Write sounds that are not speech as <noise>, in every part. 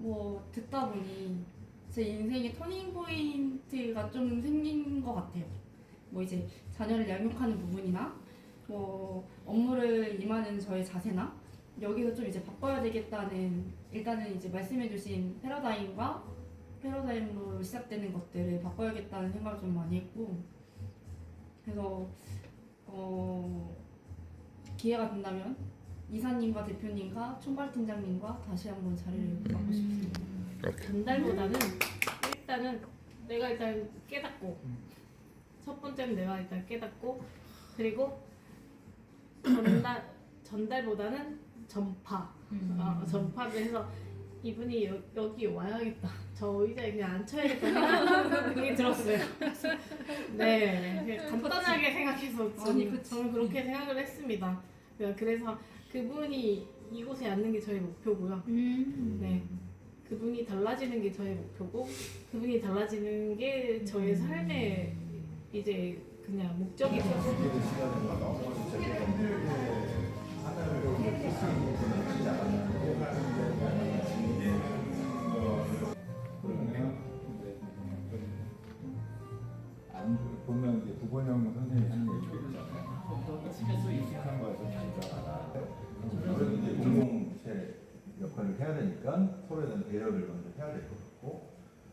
뭐 듣다 보니 제 인생의 터닝 포인트가 좀 생긴 것 같아요. 뭐 이제 자녀를 양육하는 부분이나 뭐 업무를 임하는 저의 자세나 여기서 좀 이제 바꿔야 되겠다는 일단은 이제 말씀해주신 패러다임과 패러다임으로 시작되는 것들을 바꿔야겠다는 생각을 좀 많이 했고 그래서 어 기회가 된다면 이사님과 대표님과 총괄팀장님과 다시 한번 자리를 맡고 싶습니다. 전달보다는 일단은 내가 일단 깨닫고 첫 번째는 내가 일단 깨닫고 그리고 전달 전달보다는 전파. 어, 전파를 해서 이분이 여, 여기 와야겠다. 저 의자에 그냥 앉혀야겠다. 생각이 들었어요. 네 그냥 간단하게 생각해서 저는. 저는 그렇게 생각을 했습니다. 그래서 그분이 이곳에 앉는 게 저의 목표고요 네. 그분이 달라지는 게 저의 목표고 그분이 달라지는 게 저의 삶의 이제 그냥 목적이 되었어요. 안 보면 이제 두번영 선생님이 하는 얘기가 있잖아요. 익숙한 거에서 자기가 그런 이제 공동체 역할을 해야 되니까 서로에 대한 배려를 먼저 해야 될 것 같고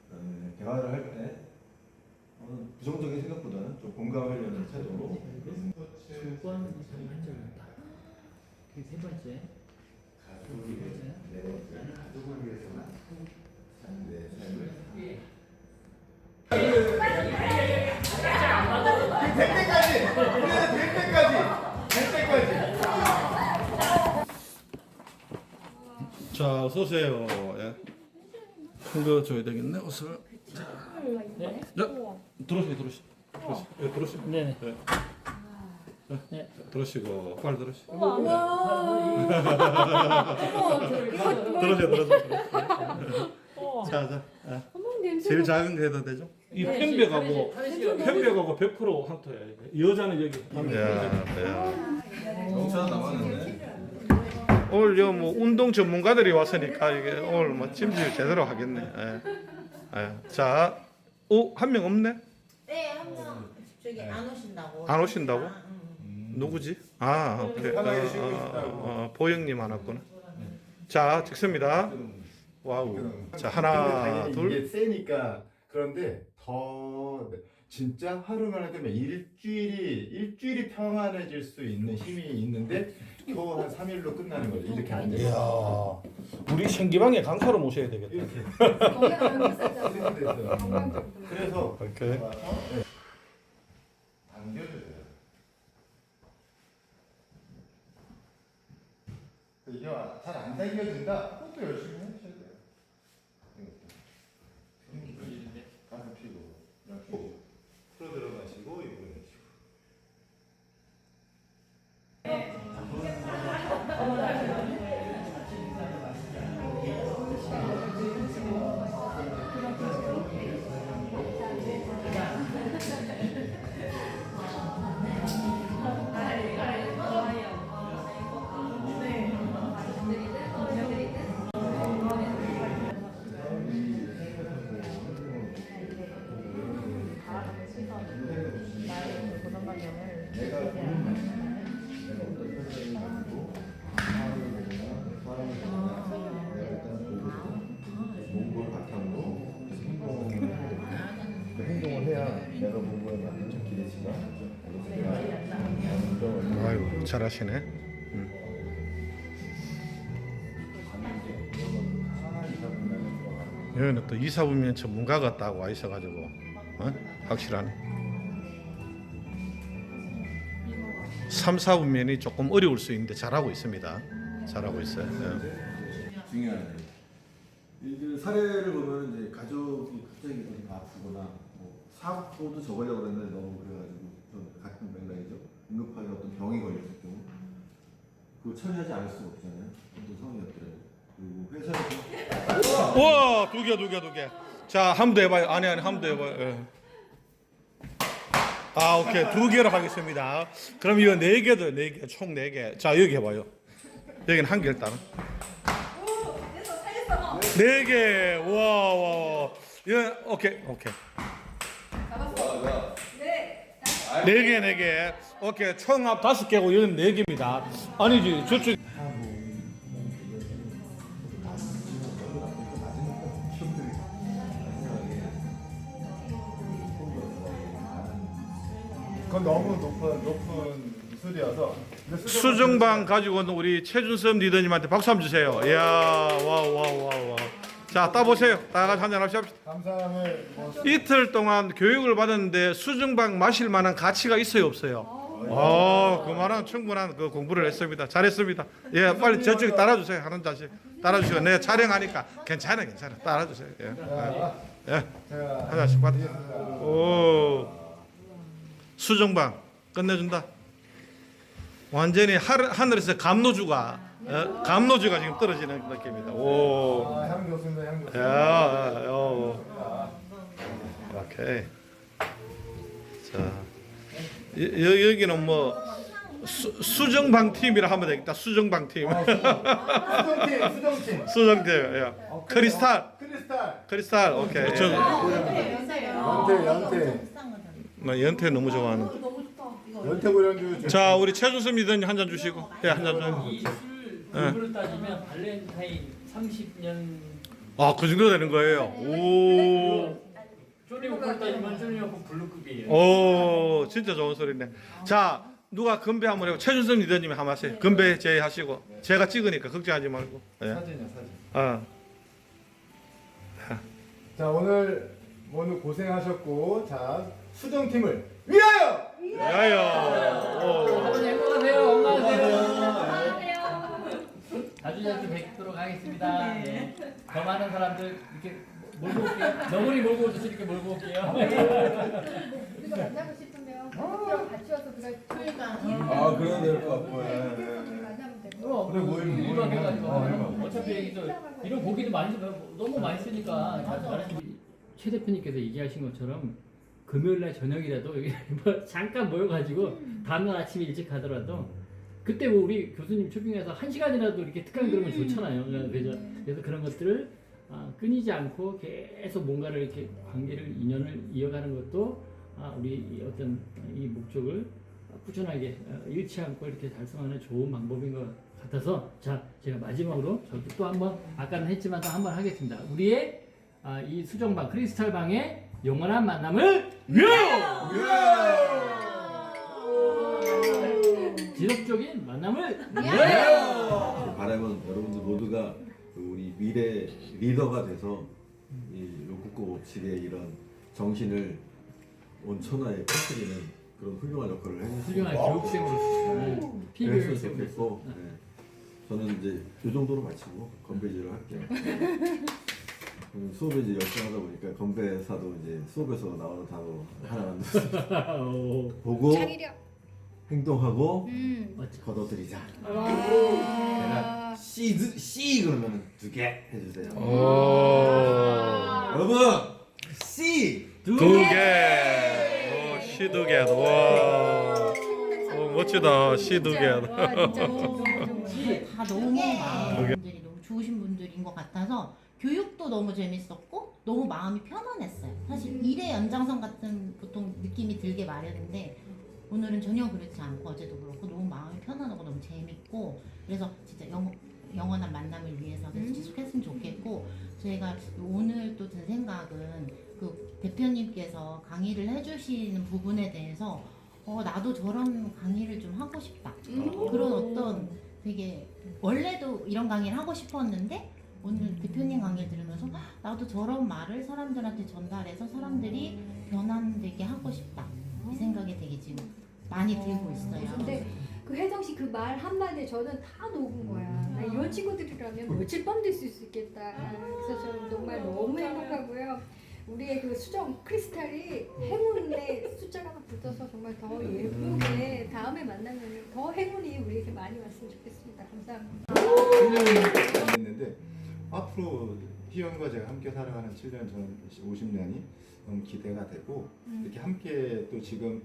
그다음에 대화를 할때 어, 부정적인 생각보다는 좀 공감하려는 태도로 두번 이상 한절했다. 그세 번째. 가족을 위해서 내 가족을 위해서만 내 삶을 될 때까지! 우리는 될 때까지! 될 때까지! 자, 어서 오세요. 예. 큰거 줘야 되겠네, 옷을. 네. 자, 들어오세요, 들어오세요. 들어오세요. 예, 들어오세요. 네네. 네. 네. 들어오시고, 빨리 들어오시고. 우와. 들어오세요, 들어오세요. 자, 자. 예. 제일 작은 거 해도 되죠? 이 편백하고, 편백하고 100% 한토야. 이게. 여자는 여기. 야, 야. 정차 남았는데 오늘 요뭐 운동 전문가들이 왔으니까 이게 오늘 뭐 찜질 제대로 하겠네. 예. 예. 자, 오, 한 명 없네? 네, 한명 저기 안 오신다고. 안 오신다고? 아, 응. 누구지? 아, 오케이. 어, 편하게 쉬고 어, 있다고. 어, 보영님 안 왔구나. 자, 찍습니다. 와우. 자, 하나, 당연히 둘. 이게 세니까 그런데 더 진짜 하루만 되면 일주일이 일주일이 평안해질 수 있는 힘이 있는데 겨우 한 3일로 끝나는 거죠. 이렇게 안 돼요. 이야, 우리 생기방에 강사로 모셔야 되겠다. 이렇게 이렇게 됐어요. 그래서 오케이. 와서 네. 당겨줘요. 이게 잘안 당겨진다. 그것도 열심히 잘하시네. 음. 여기는 또 이사부면 전문가가 딱 와 있어가지고 어? 확실하네. 3, 4부면이 조금 어려울 수 있는데 잘하고 있습니다. 잘하고 있어요. 예. 중요하네. 이 사례를 보면 이제 가족이 갑자기 어디 아프거나 뭐 사고도 적으려고 그랬는데 너무 그래가지고 좀 같은 맥락이죠. 응급하게 어떤 병이 경우 그거 처리하지 않을 수가 없잖아요. 어떤 상황이었더라도 그리고 회사에서 우와, 두 개, 두 개, 두 개. 자, 한 번 더 해봐요. 아니, 아니, 한 번 더 해봐요. 예. 아, 오케이. 두 개로 하겠습니다. 그럼 이거 네 개도 네 개, 총 네 개. 자, 여기 해봐요. 여기는 한 개 일단은. 네 개. 와, 와, 와. 예, 오케이, 오케이. 네 개, 네 개. 오케이. 총합 다섯 개고 여기는 네 개입니다. 아니지, 저쪽. 그건 너무 높은 높은 수정은 수정방 가지고 온 우리 최준섭 리더님한테 박수 한번 주세요. 이야, 와, 와, 와, 와. 자, 따보세요. 다 같이 한잔 합시다. 감사함을 뭐 이틀 동안 교육을 받았는데 수정방 마실 만한 가치가 있어요, 없어요? 어, 그만한 충분한 그 공부를 했습니다. 잘했습니다. 예, 빨리 저쪽 따라주세요. 하는 자식 따라주시고 내가 촬영하니까 괜찮아, 괜찮아. 따라주세요. 예, 예, 예. 제가 하나씩 받아. 드리겠습니다. 오, 수정방 끝내준다. 완전히 하늘, 하늘에서 감노주가 어? 감노주가 지금 떨어지는 느낌입니다. 오, 아, 향 좋습니다. 향 야, 좋습니다. 야, 야. 오케이. 자, 여, 여기는 뭐 수, 수정방 팀이라 하면 되겠다. 수정방 팀, 아, 수정팀, 수정팀. 수정팀, 야. 크리스탈, 크리스탈. 크리스탈. 오케이. 저 연태, 연태. 뭐 연태 너무 좋아하는. 너무 좋다. 연태 고량주. 자, 우리 최준섭 리더님 한잔 주시고, 예, 한잔 좀. 이술 공부를 따지면 발렌타인 30년 아, 그 정도 되는 거예요. 오, 쪼리 목걸이 따지면 쪼리 목걸이 블루급이에요. 오, 진짜 좋은 소리네. 자, 누가 건배 한번 해고 최준섭 리더님이 한번 하세요. 건배 제하시고, 제가 찍으니까 걱정하지 말고. 예. 사진이요, 사진. 아, 자, 오늘 오늘 고생하셨고, 자, 수정팀을 위하여! 야야. 오. 자주 자주 뵙도록 하겠습니다. 네. 더 많은 사람들 이렇게 몰고 올게요. 너구리 몰고 오듯이 이렇게 몰고 올게요. 우리가 만나고 싶으면 가족이랑 같이 와서 그래 그러니까 아, 그래야 될것 같고. 예, 만나면 되고 어, 그래, 모임, 모임. 일반 해가지고 어, 일반. 어차피 여기서 이런 고기도 많이 쓰- 너무 많이 쓰니까 잘- 잘하시고. 최 대표님께서 얘기하신 것처럼 금요일 날 저녁이라도 여기 뭐 잠깐 모여가지고 다음날 아침에 일찍 가더라도 그때 뭐 우리 교수님 초빙해서 한 시간이라도 이렇게 특강 들으면 좋잖아요. 그래서 그래서 그런 것들을 아, 끊이지 않고 계속 뭔가를 이렇게 관계를 인연을 이어가는 것도 아, 우리 이 어떤 이 목적을 꾸준하게 어, 잃지 않고 이렇게 달성하는 좋은 방법인 것 같아서 자 제가 마지막으로 저도 또 한번 아까는 했지만 또 한번 하겠습니다. 우리의 아, 이 수정방 크리스탈 방의 영원한 만남을 위하여 지속적인 만남을 위하여 바람은 여러분들 모두가 그 우리 미래 리더가 돼서 이 로쿠코 법칙의 이런 정신을 온 천하에 퍼뜨리는 그런 훌륭한 역할을 해주시고 훌륭한 교육생으로서 피교육생으로서 좋겠고 네. 저는 이제 이 정도로 마치고 건배지를 할게요. 음, 수업을 이제 열심히 하다 보니까 건배사도 이제 수업에서 나오는 단어 하나 만들었어요. <laughs> 오, 보고 창의력 행동하고 음. 걷어들이자. 와. 내가 C C 그러면 두 개 해주세요. 오. 여러분 C 두 개. 오, 시두 개. 와. 오, 멋지다. 시두 개. 와 진짜 너무 <laughs> 다 너무 마음 분들이 너무 좋으신 분들인 것 같아서 교육도 너무 재밌었고 너무 마음이 편안했어요. 사실 일의 연장선 같은 보통 느낌이 들게 마련인데 오늘은 전혀 그렇지 않고 어제도 그렇고 너무 마음이 편안하고 너무 재밌고 그래서 진짜 영, 영원한 만남을 위해서 계속 지속했으면 좋겠고 저희가 오늘 또 든 생각은 그 대표님께서 강의를 해주시는 부분에 대해서 어 나도 저런 강의를 좀 하고 싶다. 그런 어떤 되게 원래도 이런 강의를 하고 싶었는데 오늘 대표님 강의를 들으면서 "헉, 나도 저런 말을 사람들한테 전달해서 사람들이 변환되게 하고 싶다 이 생각이 되게 지금 많이 들고 있어요. 근데 그 혜정 씨 그 말 한마디에 저는 다 녹은 거야. 나 이런 친구들이라면 며칠 밤될수 있겠다. 그래서 저는 정말 너무 행복하고요. 우리의 그 수정 크리스탈이 행운의 숫자가 붙어서 정말 더 예쁘게 다음에 만나면 더 행운이 우리에게 많이 왔으면 좋겠습니다. 감사합니다. 7년이 됐는데 앞으로 희연과 제가 함께 살아가는 7년 전 50년이 너무 기대가 되고 이렇게 함께 또 지금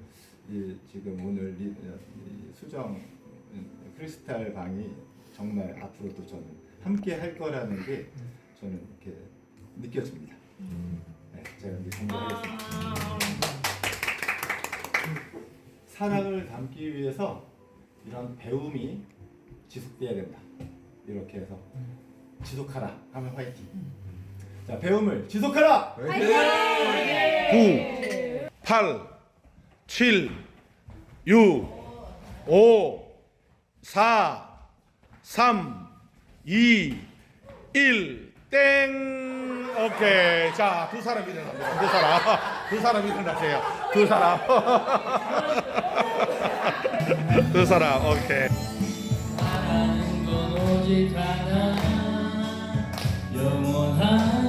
이 지금 오늘 리, 이 수정 음, 크리스탈 방이 정말 앞으로도 저는 함께 할 거라는 게 저는 이렇게 느껴집니다. 네, 제가 이제 공부하겠습니다. 사랑을 담기 위해서 이런 배움이 지속돼야 된다. 이렇게 해서 지속하라 하면 화이팅. 자 배움을 지속하라. 9, 8, 7, 6, 5, 4, 3, 2, 1, 땡. 오케이. 자, 두 사람 일어납니다. 두 사람. <laughs> 두 사람 일어나세요. 두 사람. <laughs> 두 사람. 오케이. 건 오직 하나 영원한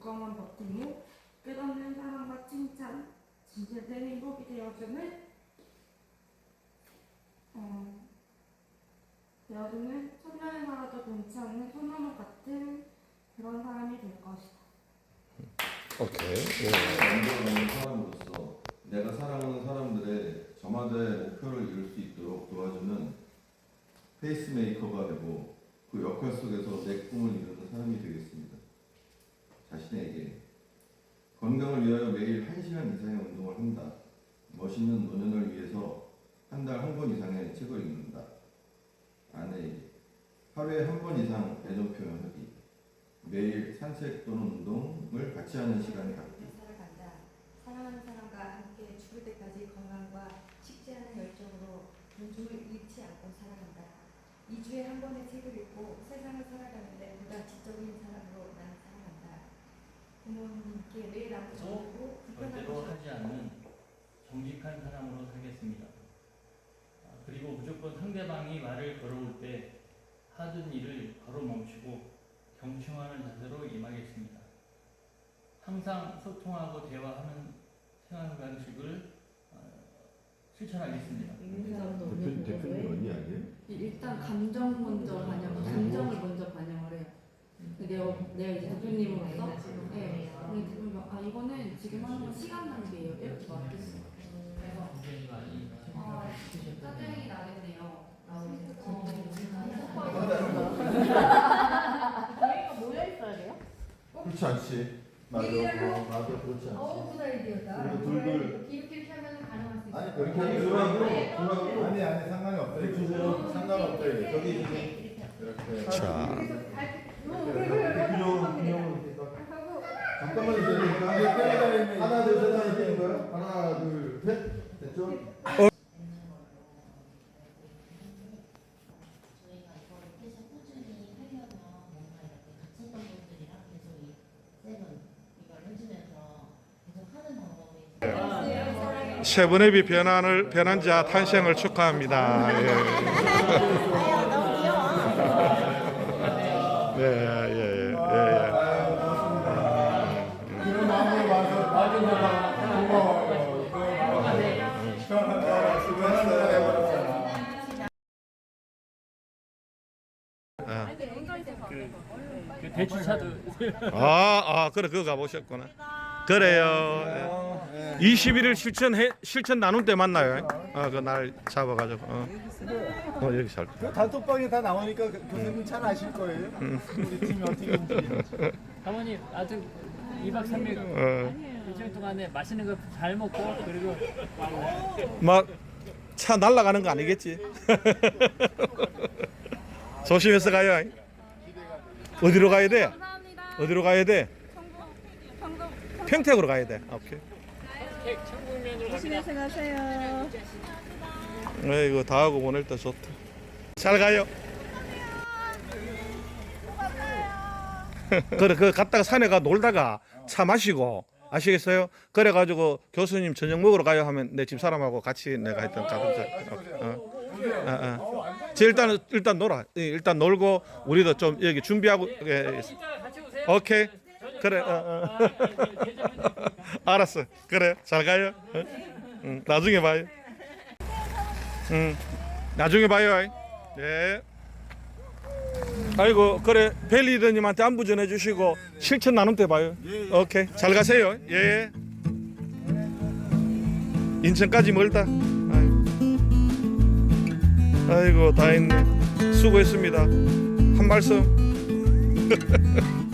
굳건한 버팀목, 끝없는 사랑과 칭찬, 진실된 행복이 되어주는 어, 되어주는 천년을 살아도 괜찮은 소나무 같은 그런 사람이 될 것이다. 오케이. 존경하는 사람으로서 내가 사랑하는 사람들의 저마다의 목표를 이룰 수 있도록 도와주는 페이스메이커가 되고 그 역할 속에서 내 꿈을 이루는 사람이 되겠습니다. 자신에게 건강을 위하여 매일 1시간 이상의 운동을 한다. 멋있는 노년을 위해서 한 달 한 권 이상의 책을 읽는다. 아내에게 하루에 한 번 이상 애정 표현하기. 매일 산책 또는 운동을 같이 하는 시간을 갖기. 살아간다. 사랑하는 사람과 함께 죽을 때까지 건강과 식지 않은 열정으로 존중을 잃지 않고 살아간다. 2주에 한 번의 책을 읽고 세상을 살아가는데 보다 지적인 살아간다. 부모님께 매일 불편한 절대로 하지 않는 정직한 사람으로 살겠습니다. 아, 그리고 무조건 상대방이 말을 걸어올 때 하던 일을 걸어 멈추고 경청하는 자세로 임하겠습니다. 항상 소통하고 대화하는 생활 방식을 어, 실천하겠습니다. 대표, 대표님 언니 아니에요? 일단 감정 먼저 반영, 감정을 먼저 해요. 내가 내가 이제 대표님으로서? 네, 우리 대표님 아 이거는 지금 하는 건 시간 낭비예요. 이렇게 말했어요. 아 짜증이 나겠네요. 저희가 모여 있어야 돼요? 그렇지 않지. 맞아 어, 맞아 그렇지 않지. 어, 굿 아이디어다. 그리고 둘둘 이렇게 이렇게 하면 가능할 수 있어. 아니 그렇게 하기 그러고 아니 아니 상관이 없다 이렇게 주세요. 상관없다 이렇게 저기 이렇게 이렇게. 자. 세 번의 비 변환을 변한 자 탄생을 축하합니다. 예. 예, <laughs> 그 대추차도 아, 아, 그래, 그거 가보셨구나. 그래요. 예. 21일 실천 해 실천 나눌 때 만나요. 어, 그날 잡아가지고. 어. 어, 여기 살. 그 단톡방에 다 나오니까 그 교수님 잘 아실 거예요 우리 팀이 어떻게 움직이는지 사모님 아주 2박 3일 어, 일주일 동안에 맛있는 거 잘 먹고 그리고 막차 날아가는 거 아니겠지? <laughs> 조심해서 가요. 어디로 가야 돼? 어디로 가야 돼? 평택으로 가야 돼. 오케이. 조심해서 가세요. 이거 다 하고 보낼 때 좋다. 잘 가요. 그래 그 갔다가 산에 가 놀다가 차 마시고 아시겠어요? 그래가지고 교수님 저녁 먹으러 가요 하면 내 집 사람하고 같이 내가 했던 가슴살. 어. 어, 어. 저 일단 일단 놀아. 예, 일단 놀고 우리도 좀 여기 준비하고. 예, 이따가 같이 오세요. 오케이. 그래, 밥. 어, 어. 아, 예. <laughs> 알았어. 그래. 잘 가요. 어? 응, 나중에 봐요. 응. 나중에 봐요. 예. 아이고 그래 벨리더님한테 안부 전해주시고 실천 나눔 때 봐요. 오케이 잘 가세요. 예. 인천까지 멀다. 아이고, 아이고 다 했네. 수고했습니다. 한 말씀. <laughs>